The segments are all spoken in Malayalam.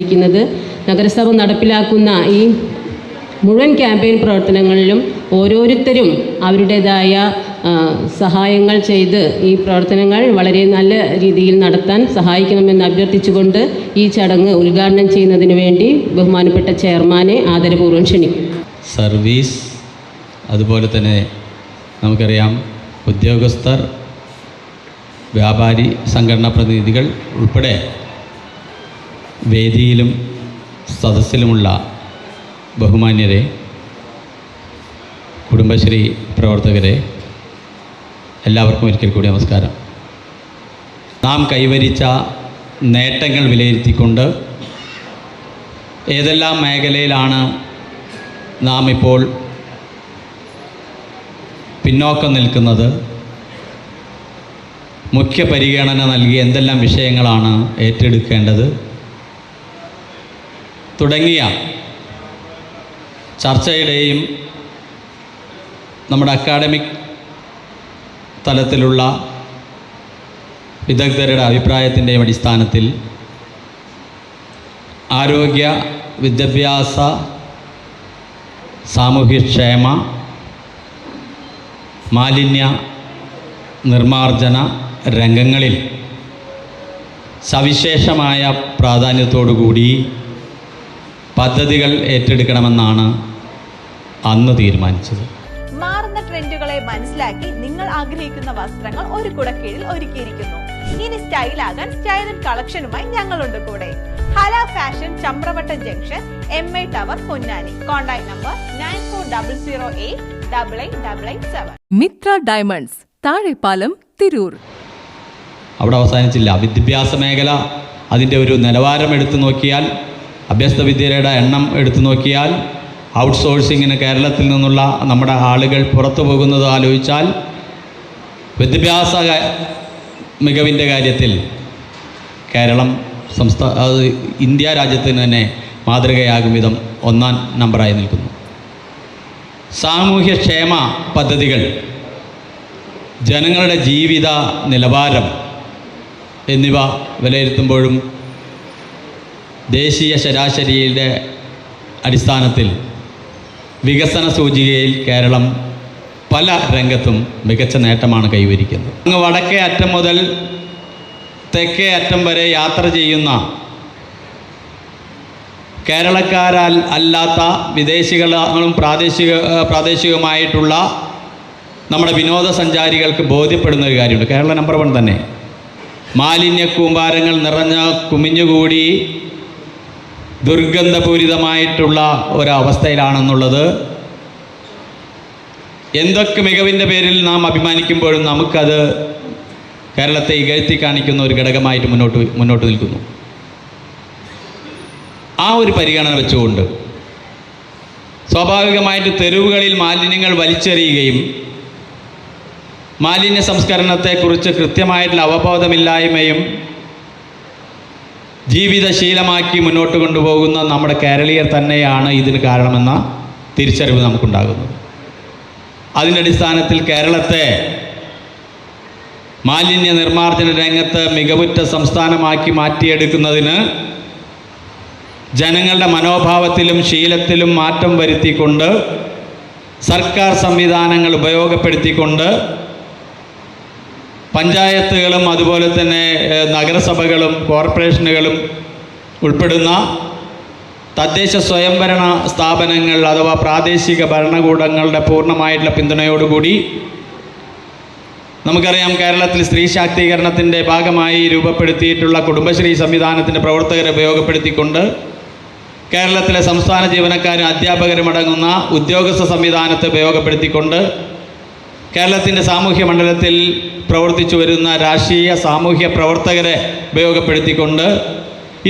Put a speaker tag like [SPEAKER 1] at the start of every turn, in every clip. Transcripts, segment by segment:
[SPEAKER 1] ഇരിക്കുന്നത്. നഗരസഭ നടപ്പിലാക്കുന്ന ഈ മുഴുവൻ ക്യാമ്പയിൻ പ്രവർത്തനങ്ങളിലും ഓരോരുത്തരും അവരുടേതായ സഹായങ്ങൾ ചെയ്ത് ഈ പ്രവർത്തനങ്ങൾ വളരെ നല്ല രീതിയിൽ നടത്താൻ സഹായിക്കണമെന്ന് അഭ്യർത്ഥിച്ചുകൊണ്ട് ഈ ചടങ്ങ് ഉദ്ഘാടനം ചെയ്യുന്നതിന് വേണ്ടി ബഹുമാനപ്പെട്ട ചെയർമാനെ ആദരപൂർവം ക്ഷണിക്കും
[SPEAKER 2] സർവീസ് അതുപോലെ തന്നെ നമുക്കറിയാം ഉദ്യോഗസ്ഥർ വ്യാപാരി സംഘടനാ പ്രതിനിധികൾ ഉൾപ്പെടെ വേദിയിലും സദസ്സിലുമുള്ള ബഹുമാന്യരെ കുടുംബശ്രീ പ്രവർത്തകരെ എല്ലാവർക്കും ഒരിക്കൽ കൂടി നമസ്കാരം. നാം കൈവരിച്ച നേട്ടങ്ങൾ വിലയിരുത്തിക്കൊണ്ട് ഏതെല്ലാം മേഖലയിലാണ് നാം ഇപ്പോൾ പിന്നോക്കം നിൽക്കുന്നത് മുഖ്യ പരിഗണന നൽകി എന്തെല്ലാം വിഷയങ്ങളാണ് ഏറ്റെടുക്കേണ്ടത് തുടങ്ങിയ ചർച്ചയുടെയും നമ്മുടെ അക്കാഡമിക് തലത്തിലുള്ള വിദഗ്ധരുടെ അഭിപ്രായത്തിന്റെയും അടിസ്ഥാനത്തിൽ ആരോഗ്യ വിദ്യാഭ്യാസ സാമൂഹ്യക്ഷേമ മാലിന്യ നിർമാർജന രംഗങ്ങളിൽ സവിശേഷമായ പ്രാധാന്യത്തോടുകൂടി പദ്ധതികൾ ഏറ്റെടുക്കണമെന്നാണ് അന്ന് തീരുമാനിച്ചത്.
[SPEAKER 3] മാറുന്ന ട്രെൻഡുകളെ മനസ്സിലാക്കി നിങ്ങൾ ആഗ്രഹിക്കുന്ന വസ്ത്രങ്ങൾ ഒരു കുടക്കീഴിൽ ഒരുക്കിയിരിക്കുന്നു. ഇനി സ്റ്റൈലാകാൻ ആൻഡ് കളക്ഷനുമായി ഞങ്ങളുണ്ട് കൂടെ. Hala fashion Chamravattam junction M I tower Ponnani. Contact number nine four double zero eight double eight double eight seven.
[SPEAKER 4] Mithra diamonds Thazhepalam Tirur.
[SPEAKER 2] അവിടെ അവസാനിച്ചില്ല. വിദ്യാഭ്യാസ മേഖല അതിന്റെ ഒരു നിലവാരം എടുത്തു നോക്കിയാൽ അഭ്യസ്ത വിദ്യയുടെ എണ്ണം എടുത്തു നോക്കിയാൽ ഔട്ട്സോഴ്സിങ്ങിന് കേരളത്തിൽ നിന്നുള്ള നമ്മുടെ ആളുകൾ പുറത്തു പോകുന്നത് ആലോചിച്ചാൽ വിദ്യാഭ്യാസ മികവിന്റെ കാര്യത്തിൽ കേരളം സംസ്ഥാന അത് ഇന്ത്യ രാജ്യത്തിന് തന്നെ മാതൃകയാകും വിധം ഒന്നാം നമ്പറായി നിൽക്കുന്നു. സാമൂഹ്യക്ഷേമ പദ്ധതികൾ ജനങ്ങളുടെ ജീവിത നിലവാരം എന്നിവ വിലയിരുത്തുമ്പോഴും ദേശീയ ശരാശരിയുടെ അടിസ്ഥാനത്തിൽ വികസന സൂചികയിൽ കേരളം പല രംഗത്തും മികച്ച നേട്ടമാണ് കൈവരിക്കുന്നത്. അങ്ങ് വടക്കേ അറ്റം മുതൽ തെക്കേ അറ്റം വരെ യാത്ര ചെയ്യുന്ന കേരളക്കാരാൽ അല്ലാത്ത വിദേശികളും പ്രാദേശിക പ്രാദേശികമായിട്ടുള്ള നമ്മുടെ വിനോദസഞ്ചാരികൾക്ക് ബോധ്യപ്പെടുന്ന ഒരു കാര്യമുണ്ട്. കേരള നമ്പർ വൺ തന്നെ. മാലിന്യ കൂമ്പാരങ്ങൾ നിറഞ്ഞ കുമിഞ്ഞുകൂടി ദുർഗന്ധപൂരിതമായിട്ടുള്ള ഒരവസ്ഥയിലാണെന്നുള്ളത്. എന്തൊക്കെ മികവിന്റെ പേരിൽ നാം അഭിമാനിക്കുമ്പോഴും നമുക്കത് കേരളത്തെ ഇകഴ്ത്തി കാണിക്കുന്ന ഒരു ഘടകമായിട്ട് മുന്നോട്ട് മുന്നോട്ട് നിൽക്കുന്നു. ആ ഒരു പരിഗണന വെച്ചുകൊണ്ട് സ്വാഭാവികമായിട്ട് തെരുവുകളിൽ മാലിന്യങ്ങൾ വലിച്ചെറിയുകയും മാലിന്യ സംസ്കരണത്തെക്കുറിച്ച് കൃത്യമായിട്ടുള്ള അവബോധമില്ലായ്മയും ജീവിതശീലമാക്കി മുന്നോട്ട് കൊണ്ടുപോകുന്ന നമ്മുടെ കേരളീയർ തന്നെയാണ് ഇതിന് കാരണമെന്ന തിരിച്ചറിവ് നമുക്കുണ്ടാകുന്നത് അതിന്റെ അടിസ്ഥാനത്തിൽ കേരളത്തെ മാലിന്യ നിർമ്മാർജന രംഗത്ത് മികവുറ്റ സംസ്ഥാനമാക്കി മാറ്റിയെടുക്കുന്നതിന് ജനങ്ങളുടെ മനോഭാവത്തിലും ശീലത്തിലും മാറ്റം വരുത്തിക്കൊണ്ട് സർക്കാർ സംവിധാനങ്ങൾ ഉപയോഗപ്പെടുത്തിക്കൊണ്ട് പഞ്ചായത്തുകളും അതുപോലെ തന്നെ നഗരസഭകളും കോർപ്പറേഷനുകളും ഉൾപ്പെടുന്ന തദ്ദേശ സ്വയംഭരണ സ്ഥാപനങ്ങൾ അഥവാ പ്രാദേശിക ഭരണകൂടങ്ങളുടെ പൂർണമായിട്ടുള്ള പിന്തുണയോടുകൂടി നമുക്കറിയാം കേരളത്തിൽ സ്ത്രീ ശാക്തീകരണത്തിന്റെ ഭാഗമായി രൂപപ്പെടുത്തിയിട്ടുള്ള കുടുംബശ്രീ സംവിധാനത്തിന്റെ പ്രവർത്തകരെ ഉപയോഗപ്പെടുത്തിക്കൊണ്ട് കേരളത്തിലെ സംസ്ഥാന ജീവനക്കാരും അധ്യാപകരും അടങ്ങുന്ന ഉദ്യോഗസ്ഥ സംവിധാനത്തെ ഉപയോഗപ്പെടുത്തിക്കൊണ്ട് കേരളത്തിന്റെ സാമൂഹ്യ മണ്ഡലത്തിൽ പ്രവർത്തിച്ചു വരുന്ന രാഷ്ട്രീയ സാമൂഹ്യ പ്രവർത്തകരെ ഉപയോഗപ്പെടുത്തിക്കൊണ്ട്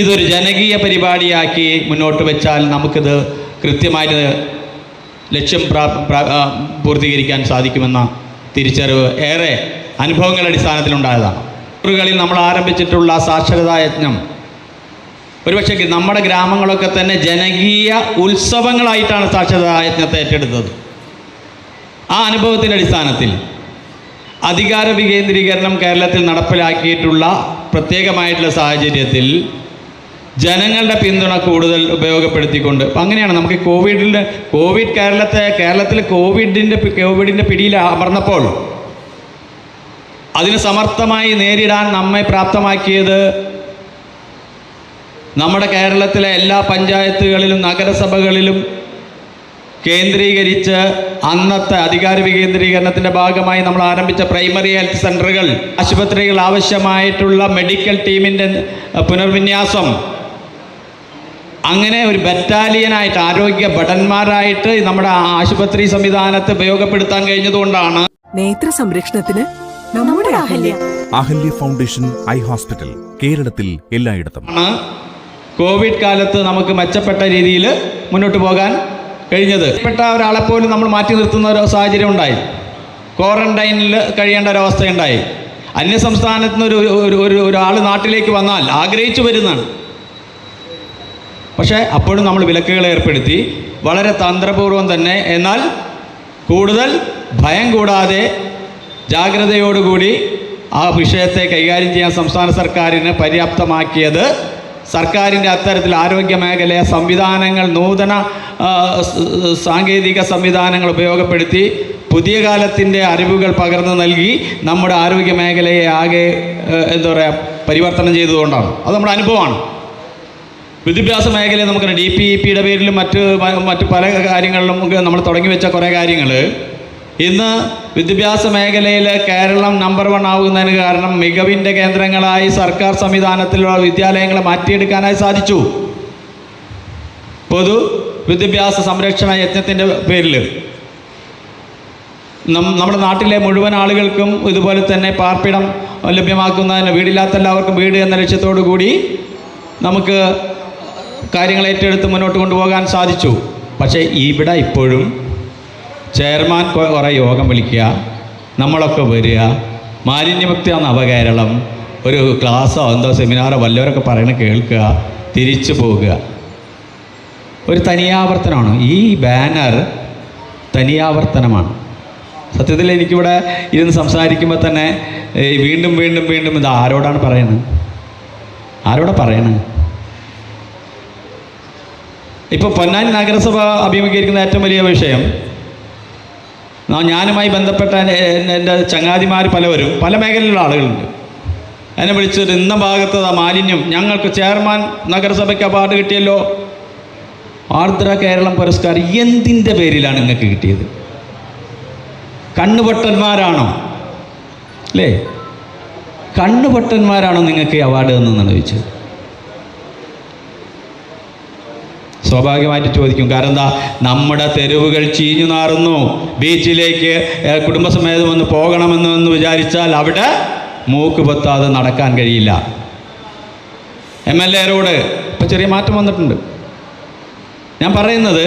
[SPEAKER 2] ഇതൊരു ജനകീയ പരിപാടിയാക്കി മുന്നോട്ട് വെച്ചാൽ നമുക്കിത് കൃത്യമായിട്ട് ലക്ഷ്യം പൂർത്തീകരിക്കാൻ സാധിക്കുമെന്ന തിരിച്ചറിവ് ഏറെ അനുഭവങ്ങളുടെ അടിസ്ഥാനത്തിലുണ്ടായതാണ്. കളിൽ നമ്മൾ ആരംഭിച്ചിട്ടുള്ള സാക്ഷരതാ യജ്ഞം ഒരുപക്ഷെ നമ്മുടെ ഗ്രാമങ്ങളൊക്കെ തന്നെ ജനകീയ ഉത്സവങ്ങളായിട്ടാണ് സാക്ഷരതാ യജ്ഞത്തെ ഏറ്റെടുത്തത്. ആ അനുഭവത്തിന്റെ അടിസ്ഥാനത്തിൽ അധികാര വികേന്ദ്രീകരണം കേരളത്തിൽ നടപ്പിലാക്കിയിട്ടുള്ള പ്രത്യേകമായിട്ടുള്ള സാഹചര്യത്തിൽ ജനങ്ങളുടെ പിന്തുണ കൂടുതൽ ഉപയോഗപ്പെടുത്തിക്കൊണ്ട് അപ്പം അങ്ങനെയാണ് നമുക്ക് കോവിഡിന്റെ കോവിഡ് കേരളത്തെ കേരളത്തിൽ കോവിഡിന്റെ കോവിഡിന്റെ പിടിയിൽ അമർന്നപ്പോൾ അതിന് സമർത്ഥമായി നേരിടാൻ നമ്മെ പ്രാപ്തമാക്കിയത് നമ്മുടെ കേരളത്തിലെ എല്ലാ പഞ്ചായത്തുകളിലും നഗരസഭകളിലും കേന്ദ്രീകരിച്ച് അന്നത്തെ അധികാര വികേന്ദ്രീകരണത്തിന്റെ ഭാഗമായി നമ്മൾ ആരംഭിച്ച പ്രൈമറി ഹെൽത്ത് സെന്ററുകൾ ആശുപത്രികൾ ആവശ്യമായിട്ടുള്ള മെഡിക്കൽ ടീമിന്റെ പുനർവിന്യാസം. അങ്ങനെ ഒരു ബറ്റാലിയനായിട്ട് ആരോഗ്യ ഭടന്മാരായിട്ട് നമ്മുടെ ആശുപത്രി സംവിധാനത്തെ ഉപയോഗപ്പെടുത്താൻ കഴിഞ്ഞതുകൊണ്ടാണ്.
[SPEAKER 4] നേത്ര സംരക്ഷണത്തിന് നമ്മുടെ Ahalya.
[SPEAKER 5] Ahalya foundation eye hospital കേരളത്തിൽ എല്ലായിടത്തും.
[SPEAKER 2] ആണ്. കോവിഡ് കാലത്ത് നമുക്ക് മെച്ചപ്പെട്ട രീതിയിൽ മുന്നോട്ട് പോകാൻ കഴിഞ്ഞത്. പെട്ട ഒരാളെ പോലും നമ്മൾ മാറ്റി നിർത്തുന്ന ഒരു സാഹചര്യം ഉണ്ടായി. ക്വാറന്റൈനിൽ കഴിയേണ്ട ഒരവസ്ഥയുണ്ടായി അന്യ സംസ്ഥാനത്ത് നിന്ന് ഒരു ഒരു ഒരു ഒരാൾ നാട്ടിലേക്ക് വന്നാൽ ആഗ്രഹിച്ചു വരുന്നതാണ്. പക്ഷേ അപ്പോഴും നമ്മൾ വിലക്കുകൾ ഏർപ്പെടുത്തി. വളരെ തന്ത്രപൂർവം തന്നെ. എന്നാൽ കൂടുതൽ ഭയം കൂടാതെ ജാഗ്രതയോടുകൂടി ആ വിഷയത്തെ കൈകാര്യം ചെയ്യാൻ സംസ്ഥാന സർക്കാരിന് പര്യാപ്തമാക്കിയത് സർക്കാരിന്റെ അത്തരത്തിൽ ആരോഗ്യ മേഖലയെ സംവിധാനങ്ങൾ നൂതന സാങ്കേതിക സംവിധാനങ്ങൾ ഉപയോഗപ്പെടുത്തി പുതിയ കാലത്തിന്റെ അറിവുകൾ പകർന്നു നൽകി നമ്മുടെ ആരോഗ്യ മേഖലയെ ആകെ എന്താ പറയുക പരിവർത്തനം ചെയ്തതുകൊണ്ടാണ്. അത് നമ്മുടെ അനുഭവമാണ്. വിദ്യാഭ്യാസ മേഖലയിൽ നമുക്ക് ഡി പി ഇ പിയുടെ പേരിലും മറ്റ് മറ്റ് പല കാര്യങ്ങളിലും നമ്മൾ തുടങ്ങി വെച്ച കുറേ കാര്യങ്ങൾ ഇന്ന് വിദ്യാഭ്യാസ മേഖലയിൽ കേരളം നമ്പർ വൺ ആകുന്നതിന് കാരണം മികവിന്റെ കേന്ദ്രങ്ങളായി സർക്കാർ സംവിധാനത്തിലുള്ള വിദ്യാലയങ്ങളെ മാറ്റിയെടുക്കാനായി സാധിച്ചു. പൊതു വിദ്യാഭ്യാസ സംരക്ഷണ യജ്ഞത്തിന്റെ പേരിൽ നമ്മുടെ നാട്ടിലെ മുഴുവൻ ആളുകൾക്കും ഇതുപോലെ തന്നെ പാർപ്പിടം ലഭ്യമാക്കുന്നതിന് വീടില്ലാത്ത എല്ലാവർക്കും വീട് എന്ന ലക്ഷ്യത്തോടു കൂടി നമുക്ക് കാര്യങ്ങൾ ഏറ്റെടുത്ത് മുന്നോട്ട് കൊണ്ടുപോകാൻ സാധിച്ചു. പക്ഷേ ഇവിടെ ഇപ്പോഴും ചെയർമാൻ കുറേ യോഗം വിളിക്കുക നമ്മളൊക്കെ വരിക. മാലിന്യമുക്ത നവകേരളം. ഒരു ക്ലാസ്സോ എന്തോ സെമിനാറോ വല്ലവരൊക്കെ പറയണ കേൾക്കുക തിരിച്ചു പോകുക. ഒരു തനിയാവർത്തനമാണ്. ഈ ബാനർ തനിയാവർത്തനമാണ്. സത്യത്തിൽ എനിക്കിവിടെ ഇരുന്ന് സംസാരിക്കുമ്പോൾ തന്നെ വീണ്ടും വീണ്ടും വീണ്ടും ഇത് ആരോടാണ് പറയുന്നത് ആരോടാ പറയണത് ഇപ്പോൾ പൊന്നാനി നഗരസഭ അഭിമുഖീകരിക്കുന്ന ഏറ്റവും വലിയ വിഷയം ഞാനുമായി ബന്ധപ്പെട്ട എന്റെ- ചങ്ങാതിമാർ പലവരും പല മേഖലയിലുള്ള ആളുകളുണ്ട്. എന്നെ വിളിച്ചത് ഇന്ന ഭാഗത്ത് മാലിന്യം ഞങ്ങൾക്ക് ചെയർമാൻ നഗരസഭയ്ക്ക് അവാർഡ് കിട്ടിയല്ലോ. ആർദ്ര കേരളം പുരസ്കാരം എന്തിന്റെ പേരിലാണ് നിങ്ങൾക്ക് കിട്ടിയത്? കണ്ണുപൊട്ടന്മാരാണോ? അല്ലേ? കണ്ണുപൊട്ടന്മാരാണോ നിങ്ങൾക്ക് അവാർഡ് തന്നെന്നാണ് ചോദിച്ചത്? സ്വാഭാവികമായിട്ട് ചോദിക്കും കാരണം എന്താ? നമ്മുടെ തെരുവുകൾ ചീഞ്ഞു നാറുന്നു. ബീച്ചിലേക്ക് കുടുംബസമേതം ഒന്ന് പോകണമെന്ന് വിചാരിച്ചാൽ അവിടെ മൂക്ക് പൊത്താതെ നടക്കാൻ കഴിയില്ല. എം എൽ എരോട് ഇപ്പം ചെറിയ മാറ്റം വന്നിട്ടുണ്ട്. ഞാൻ പറയുന്നത്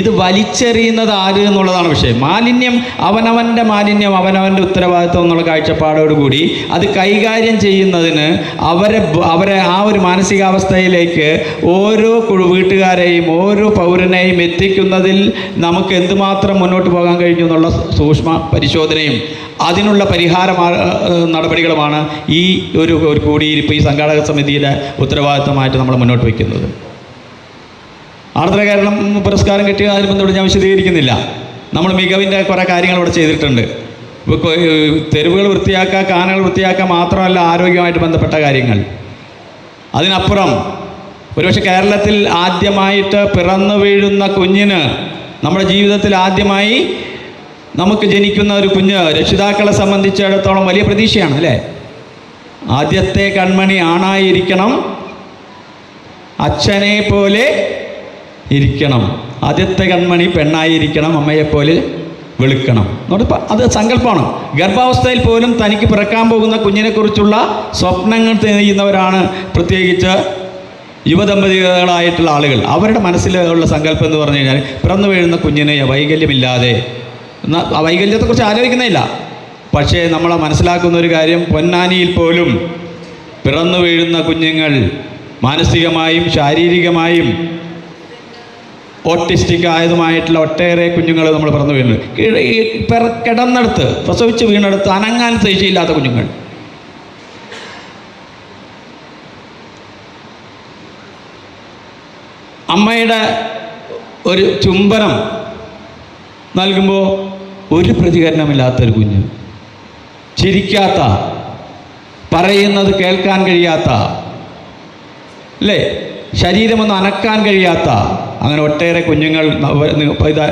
[SPEAKER 2] ഇത് വലിച്ചെറിയുന്നത് ആര് എന്നുള്ളതാണ് വിഷയം. മാലിന്യം അവനവന്റെ മാലിന്യം അവനവന്റെ ഉത്തരവാദിത്വം എന്നുള്ള കാഴ്ചപ്പാടോടുകൂടി അത് കൈകാര്യം ചെയ്യുന്നതിന് അവരെ അവരെ ആ ഒരു മാനസികാവസ്ഥയിലേക്ക് ഓരോ വീട്ടുകാരെയും ഓരോ പൗരനെയും എത്തിക്കുന്നതിൽ നമുക്ക് എന്തുമാത്രം മുന്നോട്ട് പോകാൻ കഴിഞ്ഞു എന്നുള്ള സൂക്ഷ്മ പരിശോധനയും അതിനുള്ള പരിഹാര നടപടികളുമാണ് ഈ ഒരു കൂടിയിരിപ്പ് ഈ സംഘാടക സമിതിയുടെ ഉത്തരവാദിത്തമായിട്ട് നമ്മൾ മുന്നോട്ട് വയ്ക്കുന്നത്. ആർദ്ര കേരളം പുരസ്കാരം കിട്ടിയ അതിന് ബന്ധപ്പെട്ട് ഞാൻ വിശദീകരിക്കുന്നില്ല. നമ്മൾ മികവിന്റെ കുറേ കാര്യങ്ങൾ ഇവിടെ ചെയ്തിട്ടുണ്ട്. തെരുവുകൾ വൃത്തിയാക്കുക കാനകൾ വൃത്തിയാക്കുക മാത്രമല്ല ആരോഗ്യമായിട്ട് ബന്ധപ്പെട്ട കാര്യങ്ങൾ. അതിനപ്പുറം ഒരുപക്ഷെ കേരളത്തിൽ ആദ്യമായിട്ട് പിറന്നു വീഴുന്ന കുഞ്ഞിന് നമ്മുടെ ജീവിതത്തിൽ ആദ്യമായി നമുക്ക് ജനിക്കുന്ന ഒരു കുഞ്ഞ് രക്ഷിതാക്കളെ സംബന്ധിച്ചിടത്തോളം വലിയ പ്രതീക്ഷയാണ് അല്ലേ? ആദ്യത്തെ കൺമണി ആണായിരിക്കണം അച്ഛനെ പോലെ ഇരിക്കണം. ആദ്യത്തെ കൺമണി പെണ്ണായിരിക്കണം അമ്മയെപ്പോലെ വെളുക്കണം. അത് സങ്കല്പമാണ് ഗർഭാവസ്ഥയിൽ പോലും തനിക്ക് പിറക്കാൻ പോകുന്ന കുഞ്ഞിനെക്കുറിച്ചുള്ള സ്വപ്നങ്ങൾ ചെയ്യുന്നവരാണ് പ്രത്യേകിച്ച് യുവദമ്പതികളായിട്ടുള്ള ആളുകൾ. അവരുടെ മനസ്സിലുള്ള സങ്കല്പം എന്ന് പറഞ്ഞു കഴിഞ്ഞാൽ പിറന്നു വീഴുന്ന കുഞ്ഞിനെ വൈകല്യമില്ലാതെ വൈകല്യത്തെക്കുറിച്ച് ആലോചിക്കുന്നില്ല. പക്ഷേ നമ്മൾ മനസ്സിലാക്കുന്ന ഒരു കാര്യം പൊന്നാനിയിൽ പോലും പിറന്നു വീഴുന്ന കുഞ്ഞുങ്ങൾ മാനസികമായും ശാരീരികമായും ഓട്ടിസ്റ്റിക് ആയതുമായിട്ടുള്ള ഒട്ടേറെ കുഞ്ഞുങ്ങൾ നമ്മൾ പറഞ്ഞു വീണത് ഈ കിടന്നെടുത്ത് പ്രസവിച്ച് വീണെടുത്ത് അനങ്ങാൻ ശേഷിയില്ലാത്ത കുഞ്ഞുങ്ങൾ. അമ്മയുടെ ഒരു ചുംബനം നൽകുമ്പോൾ ഒരു പ്രതികരണമില്ലാത്തൊരു കുഞ്ഞ്. ചിരിക്കാത്ത പറയുന്നത് കേൾക്കാൻ കഴിയാത്ത അല്ലേ? ശരീരമൊന്നും അനക്കാൻ കഴിയാത്ത അങ്ങനെ ഒട്ടേറെ കുഞ്ഞുങ്ങൾ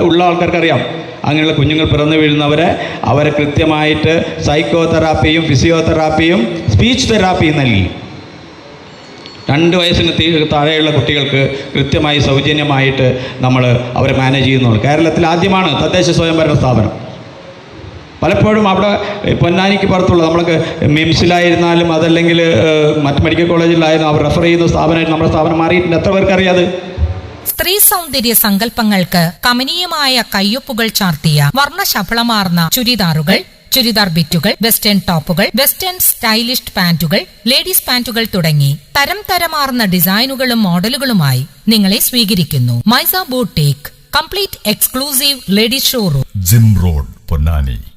[SPEAKER 2] ഉള്ള ആൾക്കാർക്കറിയാം. അങ്ങനെയുള്ള കുഞ്ഞുങ്ങൾ പിറന്നു വീഴുന്നവരെ അവരെ കൃത്യമായിട്ട് സൈക്കോ തെറാപ്പിയും ഫിസിയോതെറാപ്പിയും സ്പീച്ച് തെറാപ്പിയും നൽകി. രണ്ട് വയസ്സിന് താഴെയുള്ള കുട്ടികൾക്ക് കൃത്യമായി സൗജന്യമായിട്ട് നമ്മൾ അവരെ മാനേജ് ചെയ്യുന്നുള്ളൂ. കേരളത്തിൽ ആദ്യമാണ് തദ്ദേശ സ്വയംഭരണ സ്ഥാപനം. പലപ്പോഴും അവിടെ പൊന്നാനിക്ക് പുറത്തുള്ള നമ്മൾക്ക് മിംസിലായിരുന്നാലും അതല്ലെങ്കിൽ മറ്റ് മെഡിക്കൽ കോളേജിലായിരുന്നു അവർ റെഫർ ചെയ്യുന്ന സ്ഥാപനമായിട്ട് നമ്മുടെ സ്ഥാപനം മാറിയിട്ടുണ്ട്. എത്ര പേർക്ക് അറിയാതെ
[SPEAKER 6] സ്ത്രീ സൗന്ദര്യ സങ്കല്പങ്ങൾക്ക് കമനീയമായ കയ്യൊപ്പുകൾ ചാർത്തിയ വർണശബളമാർന്ന ചുരിദാറുകൾ ചുരിദാർ ബിറ്റുകൾ വെസ്റ്റേൺ ടോപ്പുകൾ വെസ്റ്റേൺ സ്റ്റൈലിഷ് പാന്റുകൾ ലേഡീസ് പാന്റുകൾ തുടങ്ങി തരം തരമാർന്ന ഡിസൈനുകളും മോഡലുകളുമായി നിങ്ങളെ സ്വീകരിക്കുന്നു. Maisa boutique complete exclusive ladies showroom.
[SPEAKER 7] Gym road Ponnani.